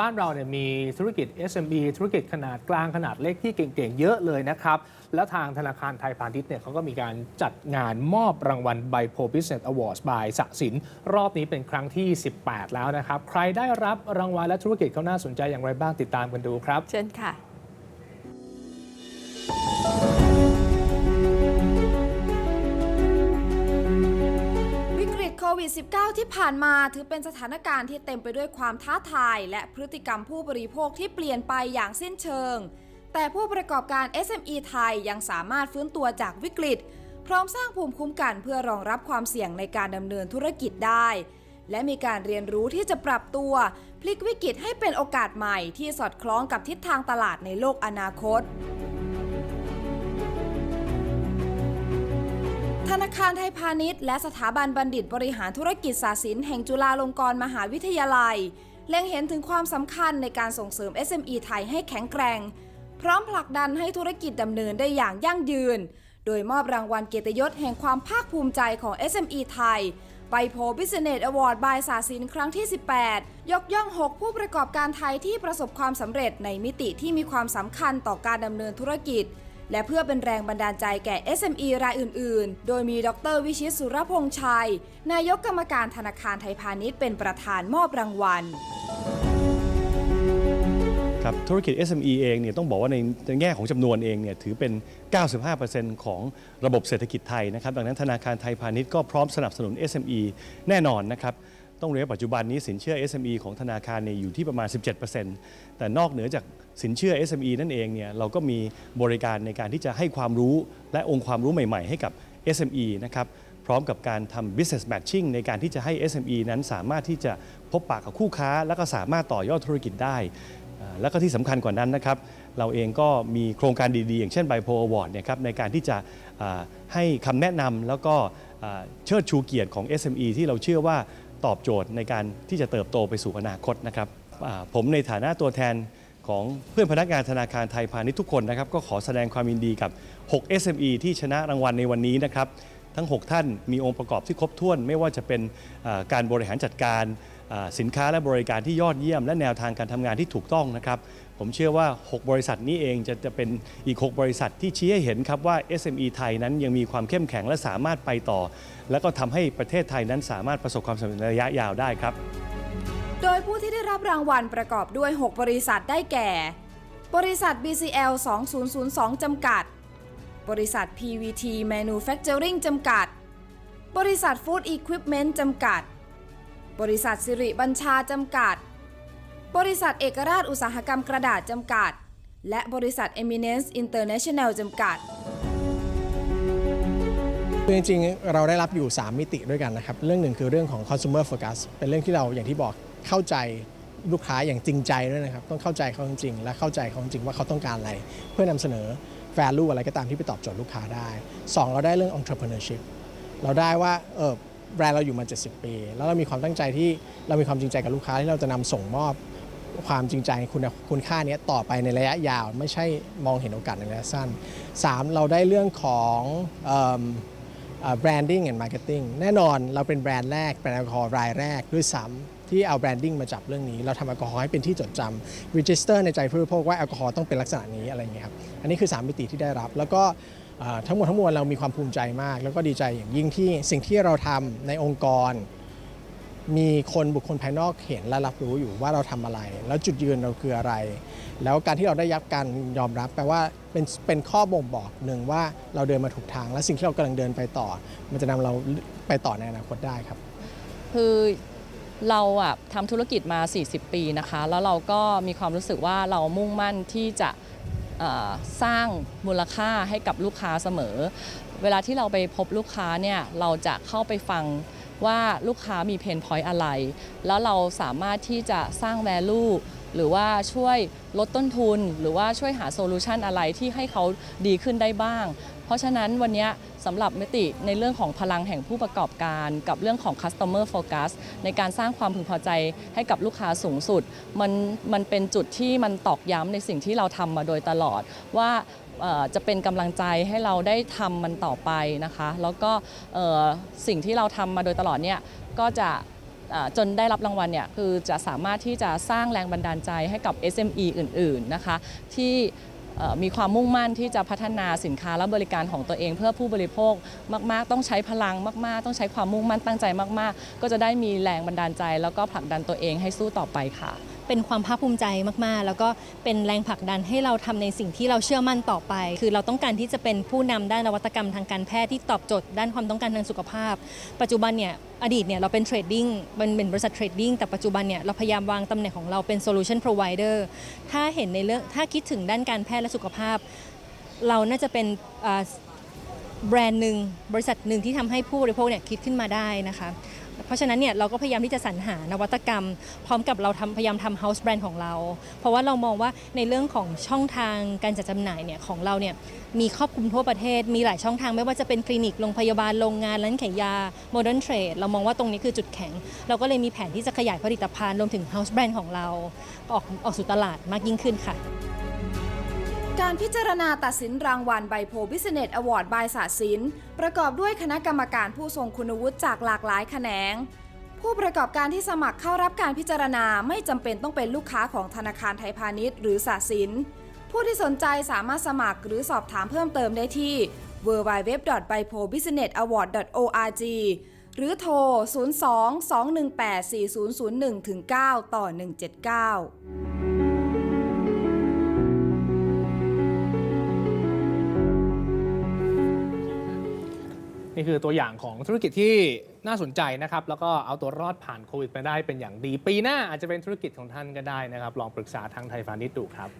บ้านเราเนี่ยมีธุรกิจ SME ธุรกิจขนาดกลางขนาดเล็กที่เก่งๆ เยอะเลยนะครับ แล้วทางธนาคารไทยพาณิชย์เนี่ยเขาก็มีการจัดงานมอบรางวัล b y p o Business Awards by สะสิน รอบนี้เป็นครั้งที่ 18 แล้วนะครับ ใครได้รับรางวัลและธุรกิจเขาน่าสนใจอย่างไรบ้างติดตามกันดูครับ เชิญค่ะ วิกฤตโควิด -19 ที่ผ่านมาถือเป็นสถานการณ์ที่เต็มไปด้วยความท้าทาย และพฤติกรรมผู้บริโภคที่เปลี่ยนไปอย่างสิ้นเชิง แต่ผู้ประกอบการ SME ไทยยังสามารถฟื้นตัวจากวิกฤต พร้อมสร้างภูมิคุ้มกันเพื่อรองรับความเสี่ยงในการดำเนินธุรกิจได้ และมีการเรียนรู้ที่จะปรับตัว พลิกวิกฤตให้เป็นโอกาสใหม่ที่สอดคล้องกับทิศทางตลาดในโลกอนาคต ธนาคารไทยพาณิชย์ และสถาบันบัณฑิตบริหารธุรกิจศาสินแห่งจุฬาลงกรณ์มหาวิทยาลัย เล็งเห็นถึงความสำคัญในการส่งเสริม SME ไทยให้แข็งแกร่ง พร้อมผลักดันให้ธุรกิจดำเนินได้อย่างยั่งยืน โดยมอบรางวัลเกียรติยศแห่งความภาคภูมิใจของ SME ไทยไปโพ Business Award by สาสินครั้งที่ 18 ยกย่อง 6 ผู้ประกอบการไทยที่ประสบความสำเร็จในมิติที่มีความสำคัญต่อการดำเนินธุรกิจ และเพื่อเป็นแรงบันดาลใจแก่ SME รายอื่น ๆ โดยมีดรวิชิตสุรพงษ์ชัย นายกกรรมการธนาคารไทยพาณิชย์เป็นประธานมอบรางวัลครับธุรกิจ SME เองเนี่ยต้องบอกว่าในแง่ของจำนวนเองเนี่ยถือเป็น 95%ของระบบเศรษฐกิจไทยนะครับ ดังนั้นธนาคารไทยพาณิชย์ก็พร้อมสนับสนุน SME แน่นอนนะครับ ต้องเรียนว่าปัจจุบันนี้สินเชื่อ SME ของธนาคารเนี่ยอยู่ที่ประมาณ 17%แต่นอกเหนือจากสินเชื่อ SME นั่นเองเนี่ยเราก็มีบริการในการที่จะให้ความรู้และองค์ความรู้ใหม่ๆ ให้กับ SME นะครับพร้อมกับการทำ business matching ในการที่จะให้ SME นั้นสามารถที่จะพบปะกับคู่ค้า แล้วก็สามารถต่อยอดธุรกิจได้ แล้วก็ที่สำคัญกว่านั้นนะครับ เราเองก็มีโครงการดีๆ อย่างเช่นไบโพอวอร์ดเนี่ยครับในการที่จะให้คำแนะนำแล้วก็เชิดชูเกียรติของ SME ที่เราเชื่อว่า ตอบโจทย์ในการที่จะเติบโตไปสู่อนาคตนะครับผมในฐานะตัวแทนของเพื่อนพนักงานธนาคารไทยพาณิชย์ทุกคนนะครับก็ขอแสดงความยินดีกับ 6 SME ที่ชนะรางวัลในวันนี้นะครับทั้ง 6 ท่านมีองค์ประกอบที่ครบถ้วน ไม่ว่าจะเป็นการบริหารจัดการสินค้าและบริการที่ยอดเยี่ยม และแนวทางการทำงานที่ถูกต้องนะครับ ผมเชื่อว่า 6 บริษัทนี้เองจะจะเป็นอีก 6 บริษัทที่ชี้ให้เห็นครับว่า SME ไทยนั้นยังมีความเข้มแข็งและสามารถไปต่อ แล้วก็ทำให้ประเทศไทยนั้นสามารถประสบความสำเร็จในระยะยาวได้ครับ โดยผู้ที่ได้รับรางวัลประกอบด้วย 6 บริษัทได้แก่ บริษัท BCL 2002 จำกัด บริษัท PVT Manufacturing จำกัด บริษัท Food Equipment จำกัด บริษัทสิริบัญชาจำกัด บริษัทเอกราชอุตสาหกรรมกระดาษจำกัด และบริษัท Eminence International จำกัดคือจริงๆ เราได้รับอยู่ 3 มิติด้วยกันนะครับ เรื่องหนึ่งคือเรื่องของ consumer focus เป็นเรื่องที่เราอย่างที่บอกเข้าใจลูกค้าอย่างจริงใจด้วยนะครับ ต้องเข้าใจเขาจริงๆ และเข้าใจเขาจริงว่าเขาต้องการอะไร เพื่อนำเสนอ value อะไรก็ตามที่ไปตอบโจทย์ลูกค้าได้ 2 เราได้เรื่อง entrepreneurship เราได้ว่าเออแบรนด์เราอยู่มา 70 ปี แล้วเรามีความตั้งใจที่เรามีความจริงใจกับลูกค้าที่เราจะนำส่งมอบ ความจริงใจคุณคุณค่าเนี้ยต่อไปในระยะยาว ไม่ใช่มองเห็นโอกาสในระยะสั้น 3. เราได้เรื่องของแบรนดิ้งแอนด์มาร์เก็ตติ้งแน่นอนเราเป็นแบรนด์แรกแบรนด์แอลกอฮอล์รายแรกด้วยซ้ำที่เอาแบรนดิ้งมาจับเรื่องนี้ เราทำแอลกอฮอล์ให้เป็นที่จดจำรีจิสเตอร์ในใจผู้บริโภคว่าแอลกอฮอล์ต้องเป็นลักษณะนี้อะไรเงี้ยครับอันนี้คือ 3 มิติที่ได้รับ แล้วก็ทั้งหมดทั้งมวลเรามีความภูมิใจมาก แล้วก็ดีใจอย่างยิ่งที่สิ่งที่เราทำในองค์กร มีคนบุคคลภายนอกเห็นและรับรู้อยู่ว่าเราทำอะไร แล้วจุดยืนเราคืออะไร แล้วการที่เราได้รับการยอมรับแปลว่าเป็นเป็นข้อบ่งบอกหนึ่งว่าเราเดินมาถูกทาง และสิ่งที่เรากำลังเดินไปต่อ มันจะนำเราไปต่อในอนาคตได้ครับ คือเราอะทำธุรกิจมา 40 ปีนะคะ แล้วเราก็มีความรู้สึกว่าเรามุ่งมั่นที่จะสร้างมูลค่าให้กับลูกค้าเสมอ เวลาที่เราไปพบลูกค้าเนี่ยเราจะเข้าไปฟัง ว่าลูกค้ามีเพนพอยต์อะไร แล้วเราสามารถที่จะสร้าง value หรือว่าช่วยลดต้นทุน หรือว่าช่วยหาโซลูชันอะไรที่ให้เขาดีขึ้นได้บ้าง เพราะฉะนั้นวันนี้สำหรับมิติในเรื่องของพลังแห่งผู้ประกอบการ กับเรื่องของ customer focus ในการสร้างความพึงพอใจให้กับลูกค้าสูงสุด มันมันเป็นจุดที่มันตอกย้ำในสิ่งที่เราทำมาโดยตลอดว่า จะเป็นกำลังใจให้เราได้ทำมันต่อไปนะคะ แล้วก็สิ่งที่เราทำมาโดยตลอดเนี่ยก็จะจนได้รับรางวัลเนี่ยคือจะสามารถที่จะสร้างแรงบันดาลใจให้กับ SME อื่นๆนะคะ ที่มีความมุ่งมั่นที่จะพัฒนาสินค้าและบริการของตัวเอง เพื่อผู้บริโภคมากๆ ต้องใช้พลังมาก ๆ ต้องใช้ความมุ่งมั่นตั้งใจมาก ๆ ก็จะได้มีแรงบันดาลใจ แล้วก็ผลักดันตัวเองให้สู้ต่อไปค่ะ เป็นความภาคภูมิใจมากๆ แล้วก็เป็นแรงผลักดันให้เราทำในสิ่งที่เราเชื่อมั่นต่อไป คือเราต้องการที่จะเป็นผู้นำด้านนวัตกรรมทางการแพทย์ที่ตอบโจทย์ด้านความต้องการทางสุขภาพ ปัจจุบันเนี่ยอดีตเนี่ยเราเป็นเทรดดิ้งมันเป็นบริษัทเทรดดิ้งแต่ปัจจุบันเนี่ยเราพยายามวางตำแหน่งของเราเป็น solution provider ถ้าเห็นในเรื่องถ้าคิดถึงด้านการแพทย์และสุขภาพ เราน่าจะเป็นแบรนด์หนึ่งบริษัทหนึ่งที่ทำให้ผู้บริโภคเนี่ยคิดขึ้นมาได้นะคะ เพราะฉะนั้นเนี่ยเราก็พยายามที่จะสรรหานวัตกรรม พร้อมกับเราทำพยายามทำ house brand ของเรา เพราะว่าเรามองว่าในเรื่องของช่องทางการจัดจำหน่ายเนี่ยของเราเนี่ยมีครอบคลุมทั่วประเทศ มีหลายช่องทางไม่ว่าจะเป็นคลินิก โรงพยาบาล โรงงาน ร้านขายยา modern trade เรามองว่าตรงนี้คือจุดแข็ง เราก็เลยมีแผนที่จะขยายผลิตภัณฑ์รวมถึง house brand ของเรา ออกออกสู่ตลาดมากยิ่งขึ้นค่ะ การพิจารณาตัดสินรางวัลไบโพบิสเนสอวอร์ดบายสาสิน ประกอบด้วยคณะกรรมการผู้ทรงคุณวุฒิจากหลากหลายแขนง ผู้ประกอบการที่สมัครเข้ารับการพิจารณาไม่จำเป็นต้องเป็นลูกค้าของธนาคารไทยพาณิชย์หรือสาสิน ผู้ที่สนใจสามารถสมัครหรือสอบถามเพิ่มเติมได้ที่ www.bipobusinessaward.org หรือโทร 02 218 4001 9 ต่อ 179 นี่คือตัวอย่างของธุรกิจที่น่าสนใจนะครับ แล้วก็เอาตัวรอดผ่านโควิดไปได้เป็นอย่างดี ปีหน้าอาจจะเป็นธุรกิจของท่านก็ได้นะครับ ลองปรึกษาทางไทยพาณิชย์ดูครับ